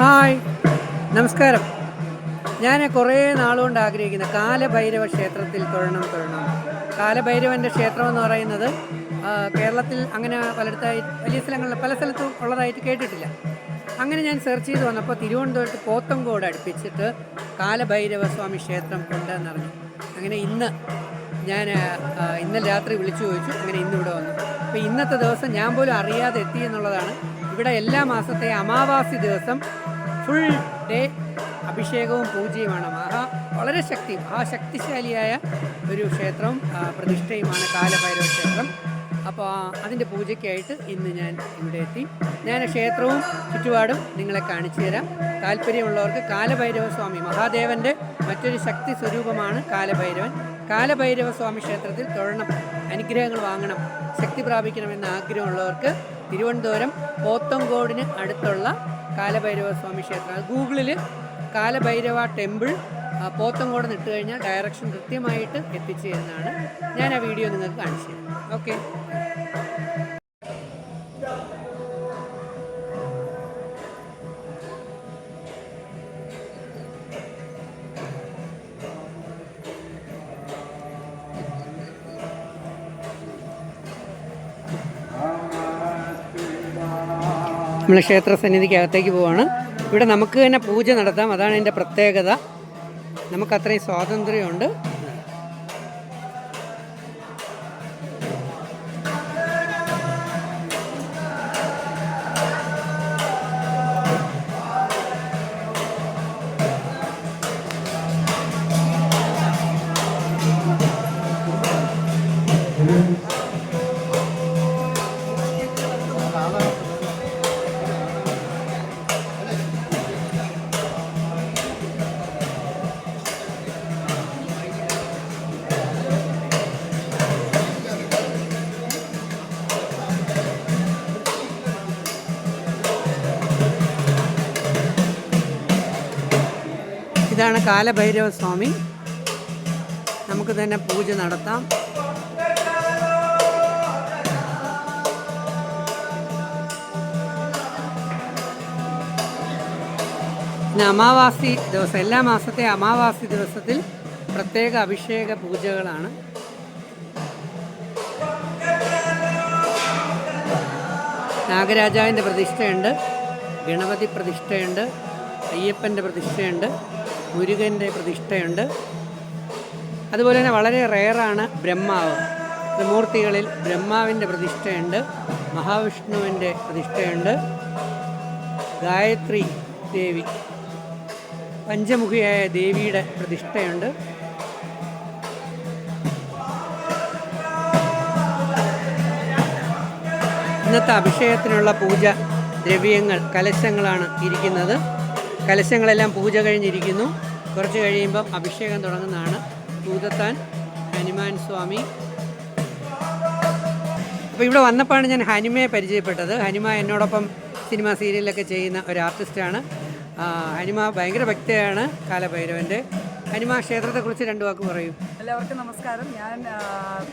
Hi. നമസ്കാരം. ഞാൻ കുറേ നാളുകൊണ്ട് ആഗ്രഹിക്കുന്ന. കാലഭൈരവ ക്ഷേത്രത്തിൽ തൊഴണം തൊഴണം. കാലഭൈരവന്റെ ക്ഷേത്രം എന്ന് പറയുന്നത് കേരളത്തിൽ അങ്ങനെ പലയിടത്തായി വലിയ സ്ഥലങ്ങളിൽ പല സ്ഥലത്തും ഉള്ളതായിട്ട് കേട്ടിട്ടില്ല. അങ്ങനെ ഞാൻ സെർച്ച് ചെയ്ത് വന്നപ്പോൾ തിരുവനന്തപുരത്ത് പോത്തങ്കോട് അടുപ്പിച്ചിട്ട് കാലഭൈരവ സ്വാമി ക്ഷേത്രം ഉണ്ട് എന്നറിഞ്ഞു അങ്ങനെ ഇന്ന് ഞാൻ ഇന്നലെ രാത്രി വിളിച്ചു ചോദിച്ചു. അങ്ങനെ ഇന്ന് ഇവിടെ വന്നു. അപ്പോൾ ഇന്നത്തെ ദിവസം ഞാൻ പോലും അറിയാതെ എത്തി എന്നുള്ളതാണ് ഇവിടെ എല്ലാ മാസത്തെ അമാവാസി ദിവസം ഫുൾ ഡേ അഭിഷേകവും പൂജയുമാണ്. മഹാ വളരെ ശക്തി മഹാശക്തിശാലിയായ ഒരു ക്ഷേത്രം പ്രതിഷ്ഠയുമാണ് കാലഭൈരവ ക്ഷേത്രം. അപ്പോൾ അതിന്റെ പൂജയ്ക്കായിട്ട് ഇന്ന് ഞാൻ ഇവിടെ എത്തി. ഞാൻ ക്ഷേത്രവും ചുറ്റുപാടും നിങ്ങളെ കാണിച്ചു തരാം. താല്പര്യമുള്ളവർക്ക് കാലഭൈരവ സ്വാമി മഹാദേവന്റെ മറ്റൊരു ശക്തി സ്വരൂപമാണ് കാലഭൈരവൻ. കാലഭൈരവ സ്വാമി ക്ഷേത്രത്തിൽ തൊഴണം അനുഗ്രഹങ്ങൾ വാങ്ങണം ശക്തി പ്രാപിക്കണമെന്ന് ആഗ്രഹമുള്ളവർക്ക് തിരുവനന്തപുരം പോത്തങ്കോടിന് അടുത്തുള്ള കാലഭൈരവ സ്വാമി ക്ഷേത്രം ഗൂഗിളിൽ കാലഭൈരവ ടെമ്പിൾ പോത്തങ്കോട് നിട്ട് കഴിഞ്ഞാൽ ഡയറക്ഷൻ കൃത്യമായിട്ട് എത്തിച്ചു തരുന്നതാണ്. ഞാൻ ആ വീഡിയോ നിങ്ങൾക്ക് കാണിച്ചു തരാം. ഓക്കെ നമ്മൾ ക്ഷേത്ര സന്നിധിക്കകത്തേക്ക് പോവാണ്. ഇവിടെ നമുക്ക് തന്നെ പൂജ നടത്താം. അതാണ് എന്റെ പ്രത്യേകത. നമുക്കത്രയും സ്വാതന്ത്ര്യമുണ്ട്. ഇതാണ് കാലഭൈരവ സ്വാമി നമുക്ക് തന്നെ പൂജ നടത്താം. പിന്നെ അമാവാസി ദിവസം എല്ലാ മാസത്തെ അമാവാസി ദിവസത്തിൽ പ്രത്യേക അഭിഷേക പൂജകളാണ്. നാഗരാജാവിന്റെ പ്രതിഷ്ഠയുണ്ട് ഗണപതി പ്രതിഷ്ഠയുണ്ട് അയ്യപ്പന്റെ പ്രതിഷ്ഠയുണ്ട്. മുരുകന്റെ പ്രതിഷ്ഠയുണ്ട്. അതുപോലെ തന്നെ വളരെ റെയറാണ് ബ്രഹ്മാവ്. ത്രിമൂർത്തികളിൽ ബ്രഹ്മാവിന്റെ പ്രതിഷ്ഠയുണ്ട് മഹാവിഷ്ണുവിന്റെ പ്രതിഷ്ഠയുണ്ട്. ഗായത്രി ദേവി പഞ്ചമുഖിയായ ദേവിയുടെ പ്രതിഷ്ഠയുണ്ട്. ഇന്നത്തെ അഭിഷേകത്തിനുള്ള പൂജ ദ്രവ്യങ്ങൾ കലശങ്ങളാണ് ഇരിക്കുന്നത്. കലശങ്ങളെല്ലാം പൂജ കഴിഞ്ഞിരിക്കുന്നു. കുറച്ച് കഴിയുമ്പം അഭിഷേകം തുടങ്ങുന്നതാണ്. ഭൂതത്താൻ ഹനുമാൻ സ്വാമി. അപ്പോൾ ഇവിടെ വന്നപ്പോഴാണ് ഞാൻ ഹനുമയെ പരിചയപ്പെട്ടത്. ഹനുമ എന്നോടൊപ്പം സിനിമ സീരിയലൊക്കെ ചെയ്യുന്ന ഒരു ആർട്ടിസ്റ്റാണ്. ഹനുമ ഭയങ്കര ഭക്തയാണ് കാലഭൈരവന്റെ ഹനുമ ക്ഷേത്രത്തെക്കുറിച്ച് രണ്ട് വാക്ക് പറയൂ. എല്ലാവർക്കും നമസ്കാരം. ഞാൻ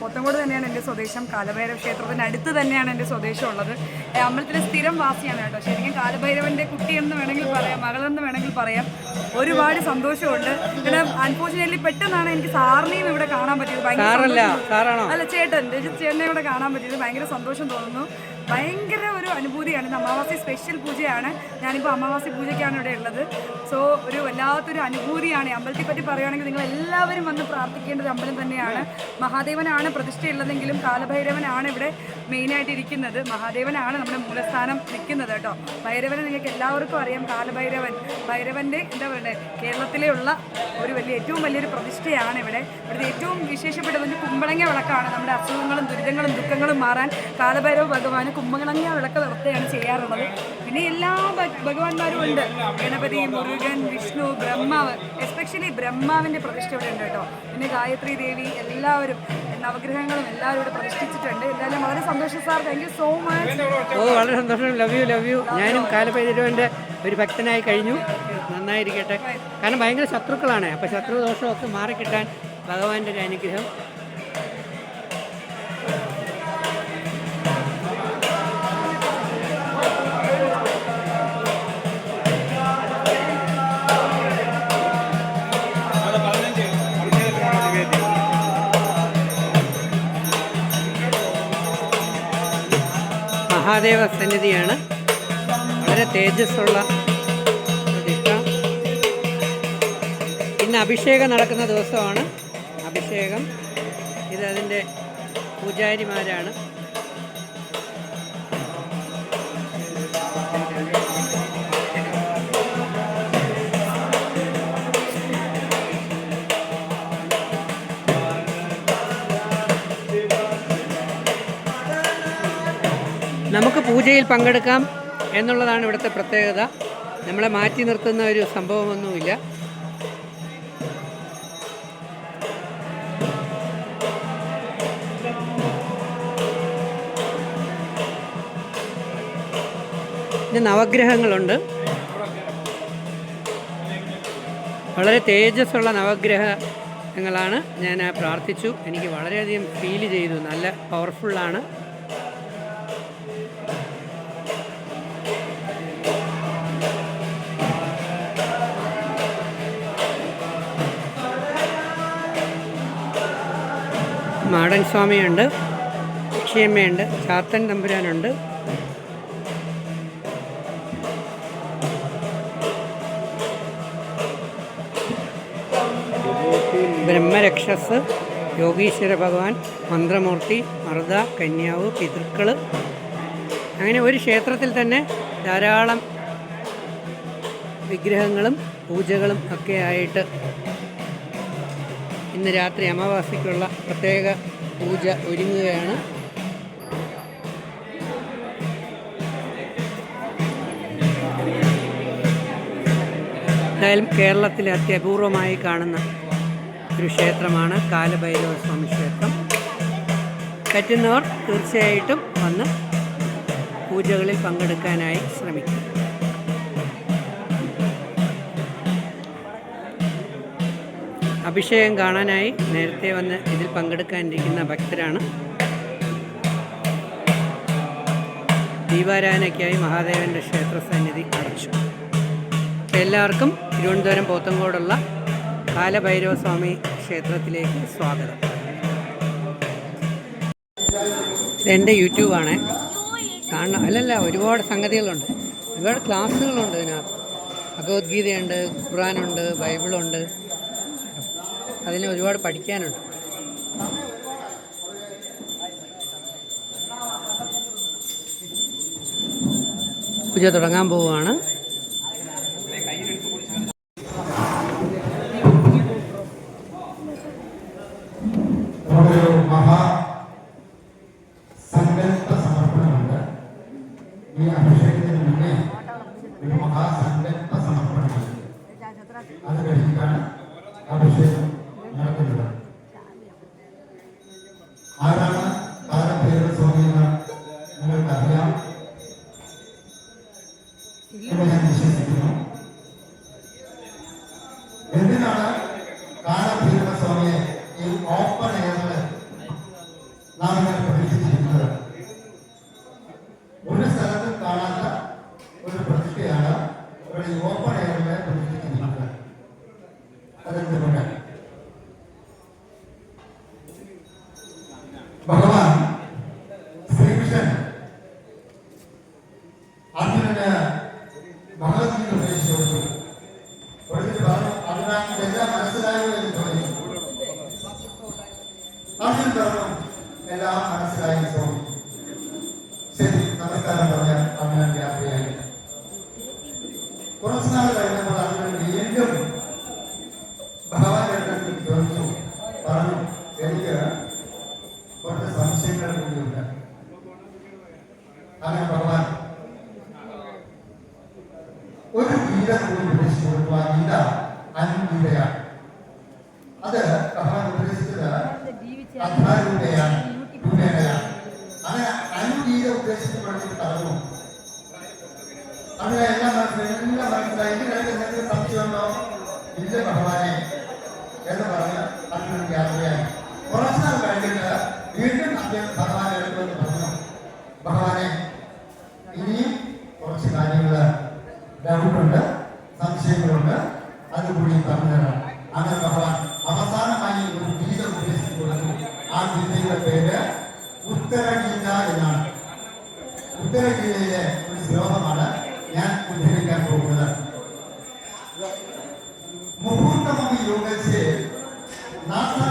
പൊത്തങ്കോട് തന്നെയാണ് എന്റെ സ്വദേശം. കാലഭൈരവ ക്ഷേത്രത്തിന് അടുത്ത് തന്നെയാണ് എന്റെ സ്വദേശം ഉള്ളത്. അമ്പലത്തിലെ സ്ഥിരം വാസിയാണ് കേട്ടോ. ശരിക്കും കാലഭൈരവന്റെ കുട്ടിയെന്ന് വേണമെങ്കിൽ പറയാം മകളെന്ന് വേണമെങ്കിൽ പറയാം. ഒരുപാട് സന്തോഷമുണ്ട്. പിന്നെ അൺഫോർച്ചുനേറ്റ്ലി പെട്ടെന്നാണ് എനിക്ക് സാറിനെയും ഇവിടെ കാണാൻ പറ്റിയത്. ഭയങ്കര. അല്ല ചേട്ടൻ രജിത് ചേട്ടനെ ഇവിടെ കാണാൻ പറ്റിയത്. ഭയങ്കര സന്തോഷം തോന്നുന്നു. ഭയങ്കര ഒരു അനുഭൂതിയാണ്. അമാവാസി സ്പെഷ്യൽ പൂജയാണ്. ഞാനിപ്പോൾ അമാവാസി പൂജയ്ക്കാണ് ഇവിടെ ഉള്ളത്. സോ ഒരു വല്ലാത്തൊരു അനുഭൂതിയാണ്. അമ്പലത്തെ പറ്റി പറയുകയാണെങ്കിൽ നിങ്ങൾ എല്ലാവരും വന്ന് പ്രാർത്ഥിക്കേണ്ടത് അമ്പലം തന്നെയാണ്. മഹാദേവനാണ് പ്രതിഷ്ഠയുള്ളതെങ്കിലും കാലഭൈരവനാണ് ഇവിടെ. മെയിനായിട്ട് ഇരിക്കുന്നത് മഹാദേവനാണ് നമ്മുടെ മൂലസ്ഥാനം നിൽക്കുന്നത് കേട്ടോ. ഭൈരവനെ നിങ്ങൾക്ക് എല്ലാവർക്കും അറിയാം. കാലഭൈരവൻ. ഭൈരവന്റെ എന്താ പറയുക കേരളത്തിലെയുള്ള ഒരു വലിയ ഏറ്റവും വലിയൊരു പ്രതിഷ്ഠയാണ് ഇവിടെ. ഇവിടുത്തെ ഏറ്റവും വിശേഷപ്പെട്ടത് കുമ്പളങ്ങ വിളക്കാണ് നമ്മുടെ അസുഖങ്ങളും ദുരിതങ്ങളും ദുഃഖങ്ങളും മാറാൻ കാലഭൈരവ ഭഗവാന് കുമ്പളങ്ങ വിളക്ക് നടത്തുകയാണ് ചെയ്യാറുള്ളത്. പിന്നെ എല്ലാ ഭഗവാന്മാരും ഉണ്ട്. ഗണപതി മുരുകൻ വിഷ്ണു ബ്രഹ്മാവ് എസ്പെഷ്യലി ബ്രഹ്മാവിന്റെ പ്രതിഷ്ഠ ഇവിടെ ഉണ്ട് കേട്ടോ. പിന്നെ ഗായത്രി ദേവി എല്ലാവരും നവഗ്രഹങ്ങളും എല്ലാവരും ഇവിടെ പ്രതിഷ്ഠിച്ചിട്ടുണ്ട്. എന്തായാലും വളരെ സന്തോഷം sir. Thank you so much ഓ വളരെ സന്തോഷം. ലവ് യു ലവ് യു ഞാനും കാലഭൈരവന്റെ ഒരു ഭക്തനായി കഴിഞ്ഞു. നന്നായിരിക്കട്ടെ. കാരണം ഭയങ്കര ശത്രുക്കളാണ്. അപ്പോൾ ശത്രുദോഷമൊക്കെ മാറിക്കിട്ടാൻ ഭഗവാന്റെ ഒരു അനുഗ്രഹം. മഹാദേവ സന്നിധിയാണ്. വളരെ തേജസ്സുള്ള പ്രതിഷ്ഠ. ഇന്ന് അഭിഷേകം നടക്കുന്ന ദിവസമാണ്. അഭിഷേകം. ഇത് അതിന്റെ പൂജാരിമാരാണ്. നമുക്ക് പൂജയിൽ പങ്കെടുക്കാം എന്നുള്ളതാണ് ഇവിടുത്തെ പ്രത്യേകത. നമ്മളെ മാറ്റി നിർത്തുന്ന ഒരു സംഭവമൊന്നുമില്ല. നവഗ്രഹങ്ങളുണ്ട്. വളരെ തേജസ്സുള്ള നവഗ്രഹങ്ങളാണ്. ഞാൻ പ്രാർത്ഥിച്ചു. എനിക്ക് വളരെയധികം ഫീൽ ചെയ്തു. നല്ല പവർഫുള്ളാണ് മാടൻ സ്വാമിയുണ്ട് ലക്ഷിയമ്മയുണ്ട് ചാത്തൻ തമ്പുരാനുണ്ട്. ബ്രഹ്മരക്ഷസ് യോഗീശ്വര ഭഗവാൻ മന്ത്രമൂർത്തി മർദ കന്യാവ് പിതൃക്കൾ അങ്ങനെ ഒരു ക്ഷേത്രത്തിൽ തന്നെ ധാരാളം വിഗ്രഹങ്ങളും പൂജകളും ഒക്കെ ആയിട്ട് ഇന്ന് രാത്രി അമാവാസിക്കുള്ള പ്രത്യേക പൂജ ഒരുങ്ങുകയാണ്. എന്തായാലും കേരളത്തിലെ അത്യപൂർവമായി കാണുന്ന ഒരു ക്ഷേത്രമാണ് കാലഭൈരവ സ്വാമി ക്ഷേത്രം. പറ്റുന്നവർ തീർച്ചയായിട്ടും വന്ന് പൂജകളിൽ പങ്കെടുക്കാനായി ശ്രമിക്കും. അഭിഷേകം കാണാനായി നേരത്തെ വന്ന് ഇതിൽ പങ്കെടുക്കാനിരിക്കുന്ന ഭക്തരാണ്. ദീപാരാധനയ്ക്കായി മഹാദേവന്റെ ക്ഷേത്ര സന്നിധി അടച്ചു. എല്ലാവർക്കും തിരുവനന്തപുരം പോത്തങ്കോടുള്ള കാലഭൈരവ സ്വാമി ക്ഷേത്രത്തിലേക്ക് സ്വാഗതം. ഇതെന്റെ യൂട്യൂബാണ് കാണണം. അല്ലല്ല ഒരുപാട് സംഗതികളുണ്ട്. ഒരുപാട് ക്ലാസ്സുകളുണ്ട് ഇതിനകത്ത്. ഭഗവത്ഗീതയുണ്ട് ഖുറാനുണ്ട് ബൈബിളുണ്ട്. അതിന് ഒരുപാട് പഠിക്കാനുണ്ട്. പൂജ തുടങ്ങാൻ പോവുകയാണ്. എല്ലാം മനസ്സിലായി ശരി നമസ്കാരം പറഞ്ഞാൽ അങ്ങനെ യാത്രയായി. കുറച്ചു നാൾ കഴിഞ്ഞപ്പോൾ വീണ്ടും ഭഗവാന്റെ അടുത്ത് ചോദിച്ചു പറഞ്ഞു എനിക്ക് കുറച്ച് സംശയങ്ങൾ കൂടിയുണ്ട്. അങ്ങനെ ഭഗവാൻ ഒരു ഗീത കൂടി ഉപദേശിച്ചു കൊടുക്കുക ഗീത കുറച്ച് കാര്യങ്ങൾ ഡൗട്ടുണ്ട് സംശയങ്ങളുണ്ട്. അത് കൂടി തരണം അങ്ങനെ ഭഗവാൻ അവസാനമായി ഒരു ഗീത ഉപദേശിച്ചു കൊടുത്തു ആ ഗീതയുടെ പേര് ഉത്തരഗീത എന്നാണ്. ഉത്തരഗീതയിലെ ഒരു ശ്ലോകമാണ് ഞാൻ ഉദ്ധരിക്കാൻ പോകുന്നത്. മുഹൂർത്തമി യോഗസ്യ നാസാഗ്രേ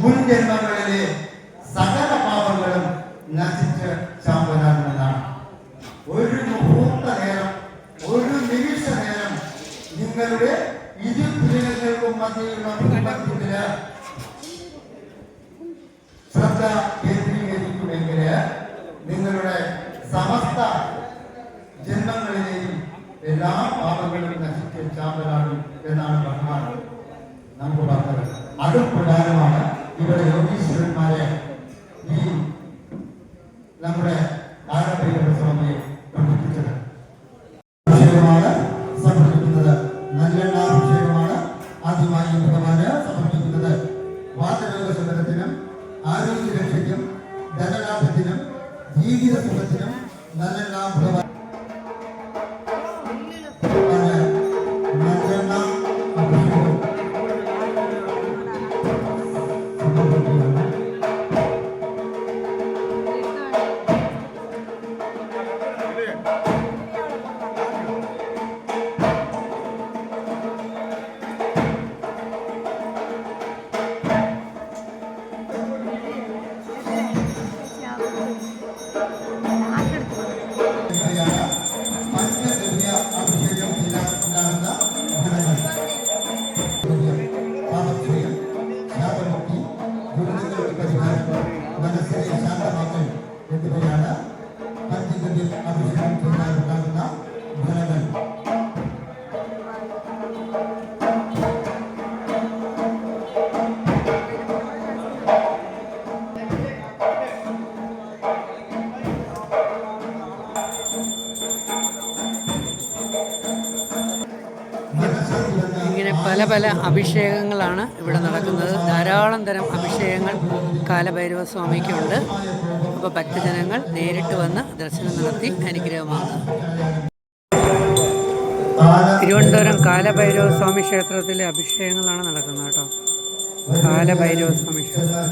മുൻ ജന്മങ്ങളിലെ സകല പാപങ്ങളും നശിച്ച് ചാമ്പലാകുന്നതാണ് ഒരു മുഹൂർത്ത നേരം ഒരു നിമിഷ നേരം നിങ്ങളുടെ ഇരു പ്രിയങ്ങൾക്കും മധ്യയുള്ള ഭൂമധ്യത്തിൽ ശ്രദ്ധ കേന്ദ്രീകരിക്കുമെങ്കിൽ നിങ്ങളുടെ സമസ്ത ജന്മങ്ങളിലെയും എല്ലാ പാപങ്ങളും നശിച്ച് ചാമ്പലാകും வீரசமத்தினம் நல்லெல்லாம் புலவர் പല അഭിഷേകങ്ങളാണ് ഇവിടെ നടക്കുന്നത്. ധാരാളം തരം അഭിഷേകങ്ങൾ കാലഭൈരവ സ്വാമിക്കുണ്ട് അപ്പോൾ ഭക്തജനങ്ങൾ നേരിട്ട് വന്ന് ദർശനം നടത്തി അനുഗ്രഹമാകും. തിരുവനന്തപുരം കാലഭൈരവ സ്വാമി ക്ഷേത്രത്തിലെ അഭിഷേകങ്ങളാണ് നടക്കുന്നത് കേട്ടോ. കാലഭൈരവ സ്വാമി ക്ഷേത്രം.